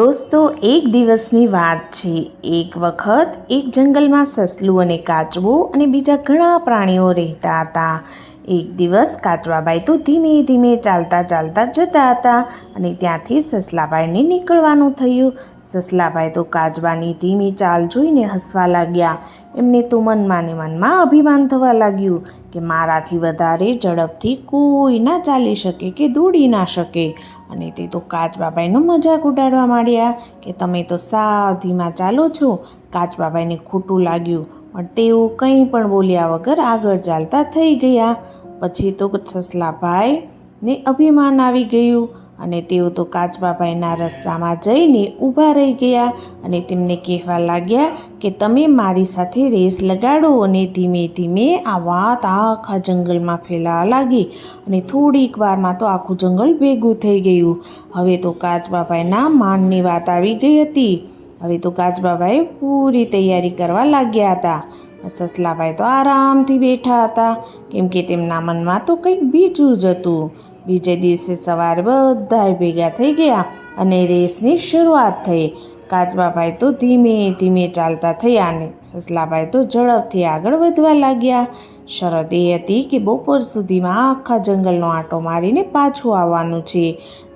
દોસ્તો, એક દિવસની વાત છે. એક વખત એક જંગલમાં સસલું અને કાચબો અને બીજા ઘણા પ્રાણીઓ રહેતા હતા. એક દિવસ કાચવાભાઈ તો ધીમે ધીમે ચાલતા ચાલતા જતા હતા અને ત્યાંથી સસલાભાઈને નીકળવાનું થયું. સસલાભાઈ તો કાચબાની ધીમી ચાલ જોઈને હસવા લાગ્યા. એમને તો મનમાં ને મનમાં અભિમાન થવા લાગ્યું કે મારાથી વધારે ઝડપથી કોઈ ના ચાલી શકે કે દોડી ના શકે. અને તે તો કાચબાબાઈનો મજાક ઉડાડવા માંડ્યા કે તમે તો સાવ ધીમા ચાલો છો. કાચબાબાઈને ખોટું લાગ્યું, પણ તેઓ કંઈ પણ બોલ્યા વગર આગળ ચાલતા થઈ ગયા. પછી તો સસલાભાઈ ને અભિમાન આવી ગયું. અને તેઓ તો કાચબાભાઈના રસ્તામાં જઈને ઊભા રહી ગયા અને તેમને કહેવા લાગ્યા કે તમે મારી સાથે રેસ લગાડો અને ધીમે ધીમે આ વાત આખા જંગલમાં ફેલાવા લાગી અને થોડીક વારમાં તો આખું જંગલ ભેગું થઈ ગયું. હવે તો કાચબાભાઈના માનની વાત આવી ગઈ હતી. હવે તો કાચબાભાઈ પૂરી તૈયારી કરવા લાગ્યા હતા. સસલાભાઈ તો આરામથી બેઠા હતા. કેમ કે તેમના મનમાં તો કંઈક બીજું જ હતું. બીજે દિવસે સવારે બધાય ભેગા થઈ ગયા અને રેસની શરૂઆત થઈ. કાચબાભાઈ તો ધીમે ધીમે ચાલતા થયા અને સસલાભાઈ તો ઝડપથી આગળ વધવા લાગ્યા. શરત એ હતી કે બપોર સુધીમાં આખા જંગલનો આંટો મારીને પાછું આવવાનું છે.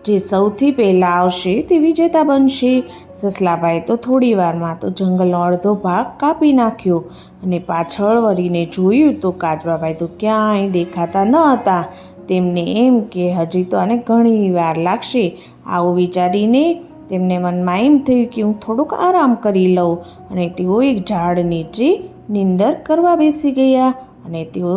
જે સૌથી પહેલાં આવશે તે વિજેતા બનશે. સસલાભાઈ તો થોડી વારમાં તો જંગલનો અડધો ભાગ કાપી નાખ્યો અને પાછળ વળીને જોયું તો કાચબાભાઈ તો ક્યાંય દેખાતા ન હતા. તેમને એમ કે હજી તો આને ઘણી વાર લાગશે. આવું વિચારીને તેમને મનમાં એમ થયું કે હું થોડુંક આરામ કરી લઉં. અને તેઓ એક ઝાડ નીચે નિંદર કરવા બેસી ગયા અને તેઓ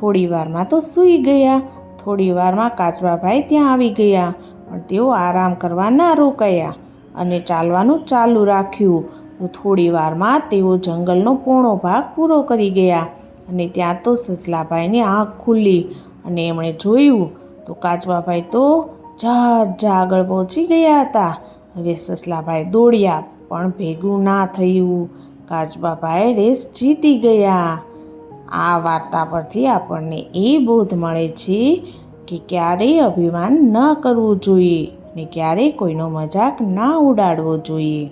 થોડી વારમાં તો સૂઈ ગયા. થોડી વારમાં કાચબાભાઈ ત્યાં આવી ગયા પણ તેઓ આરામ કરવા ના રોકાયા અને ચાલવાનું ચાલુ રાખ્યું. તો થોડી વારમાં તેઓ જંગલનો પોણો ભાગ પૂરો કરી ગયા અને ત્યાં તો સસલાભાઈની આંખ ખુલ્લી અને એમણે જોયું તો કાચબાભાઈ તો જા આગળ પહોંચી ગયા હતા. હવે સસલાભાઈ દોડ્યા, પણ ભેગું ના થયું. કાચબાભાઈ રેસ જીતી ગયા. આ વાર્તા પરથી આપણને એ બોધ મળે છે કે ક્યારેય અભિમાન ન કરવું જોઈએ ને ક્યારેય કોઈનો મજાક ના ઉડાડવો જોઈએ.